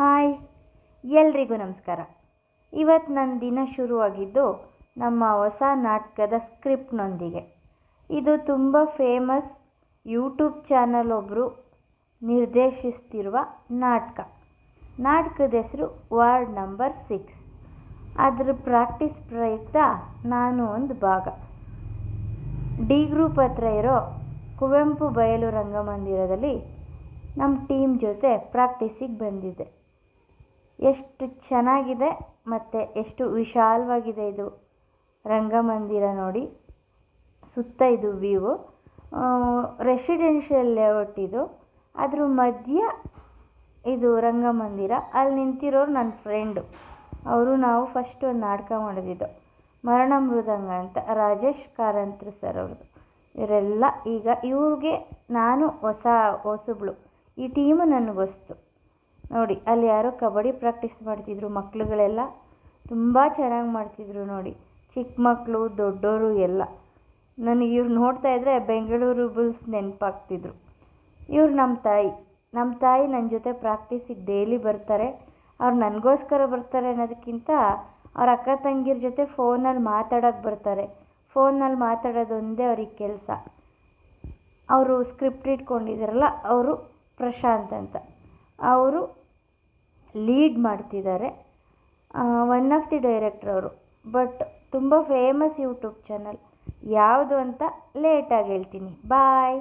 Hi, ಎಲ್ರಿಗೂ ನಮಸ್ಕಾರ. ಇವತ್ತು ನನ್ನ ದಿನ ಶುರುವಾಗಿದ್ದು ನಮ್ಮ ಹೊಸ ನಾಟಕದ ಸ್ಕ್ರಿಪ್ಟ್ನೊಂದಿಗೆ. ಇದು ತುಂಬ ಫೇಮಸ್ ಯೂಟ್ಯೂಬ್ ಚಾನಲ್ ಒಬ್ಬರು ನಿರ್ದೇಶಿಸ್ತಿರುವ ನಾಟಕ. ನಾಟಕದ ಹೆಸರು ವಾರ್ಡ್ ನಂಬರ್ ಸಿಕ್ಸ್. ಅದರ ಪ್ರಾಕ್ಟೀಸ್ ಪ್ರಯುಕ್ತ ನಾನು ಒಂದು ಭಾಗ. ಡಿ ಗ್ರೂಪ್ ಹತ್ರ ಇರೋ ಕುವೆಂಪು ಬಯಲು ರಂಗಮಂದಿರದಲ್ಲಿ ನಮ್ಮ ಟೀಮ್ ಜೊತೆ ಪ್ರಾಕ್ಟೀಸಿಗೆ ಬಂದಿದ್ದೆ. ಎಷ್ಟು ಚೆನ್ನಾಗಿದೆ ಮತ್ತು ಎಷ್ಟು ವಿಶಾಲವಾಗಿದೆ ಇದು ರಂಗಮಂದಿರ ನೋಡಿ. ಸುತ್ತ ಇದು ವ್ಯೂ ರೆಸಿಡೆನ್ಷಿಯಲ್ ಲೇಔಟ್ ಇದು. ಅದ್ರ ಮಧ್ಯ ಇದು ರಂಗಮಂದಿರ. ಅಲ್ಲಿ ನಿಂತಿರೋರು ನನ್ನ ಫ್ರೆಂಡು ಅವರು ನಾವು ಫಸ್ಟ್ ಒಂದು ನಾಟಕ ಮಾಡಿದ್ದು ಮರಣ ಮೃದಂಗ ಅಂತ, ರಾಜೇಶ್ ಕಾರಂತ್ರ ಸರ್ ಅವ್ರದ್ದು ಇವರೆಲ್ಲ ಈಗ ಇವ್ರಿಗೆ ನಾನು ಹೊಸ ಹೊಸಬ್ಳು. ಈ ಟೀಮು ನನಗೊಸ್ತು ನೋಡಿ, ಅಲ್ಲಿ ಯಾರೋ ಕಬಡ್ಡಿ ಪ್ರಾಕ್ಟೀಸ್ ಮಾಡ್ತಿದ್ರು ಮಕ್ಕಳುಗಳೆಲ್ಲ ತುಂಬ ಚೆನ್ನಾಗಿ ಮಾಡ್ತಿದ್ರು ನೋಡಿ. ಚಿಕ್ಕ ಮಕ್ಕಳು ದೊಡ್ಡೋರು ಎಲ್ಲ. ನನಗೆ ಇವ್ರು ನೋಡ್ತಾ ಇದ್ದರೆ ಬೆಂಗಳೂರು ಬುಲ್ಸ್ ನೆನಪಾಗ್ತಿದ್ರು. ಇವ್ರು ನಮ್ಮ ತಾಯಿ. ನಮ್ಮ ತಾಯಿ ನನ್ನ ಜೊತೆ ಪ್ರಾಕ್ಟೀಸಿಗೆ ಡೈಲಿ ಬರ್ತಾರೆ. ಅವ್ರು ನನಗೋಸ್ಕರ ಬರ್ತಾರೆ ಅನ್ನೋದಕ್ಕಿಂತ ಅವ್ರ ಅಕ್ಕ ತಂಗಿರ ಜೊತೆ ಫೋನಲ್ಲಿ ಮಾತಾಡೋಕ್ಕೆ ಬರ್ತಾರೆ. ಫೋನಲ್ಲಿ ಮಾತಾಡೋದೊಂದೇ ಅವ್ರಿಗೆ ಕೆಲಸ. ಅವರು ಸ್ಕ್ರಿಪ್ಟ್ ಇಟ್ಕೊಂಡಿದ್ದಾರಲ್ಲ ಅವರು ಪ್ರಶಾಂತ್ ಅಂತ. ಅವರು ಲೀಡ್ ಮಾಡ್ತಿದ್ದಾರೆ. ಒನ್ ಆಫ್ ದಿ ಡೈರೆಕ್ಟರ್ ಅವರು. ಬಟ್ ತುಂಬ ಫೇಮಸ್ ಯೂಟ್ಯೂಬ್ ಚಾನಲ್ ಯಾವುದು ಅಂತ ಲೇಟಾಗಿ ಹೇಳ್ತೀನಿ. ಬಾಯ್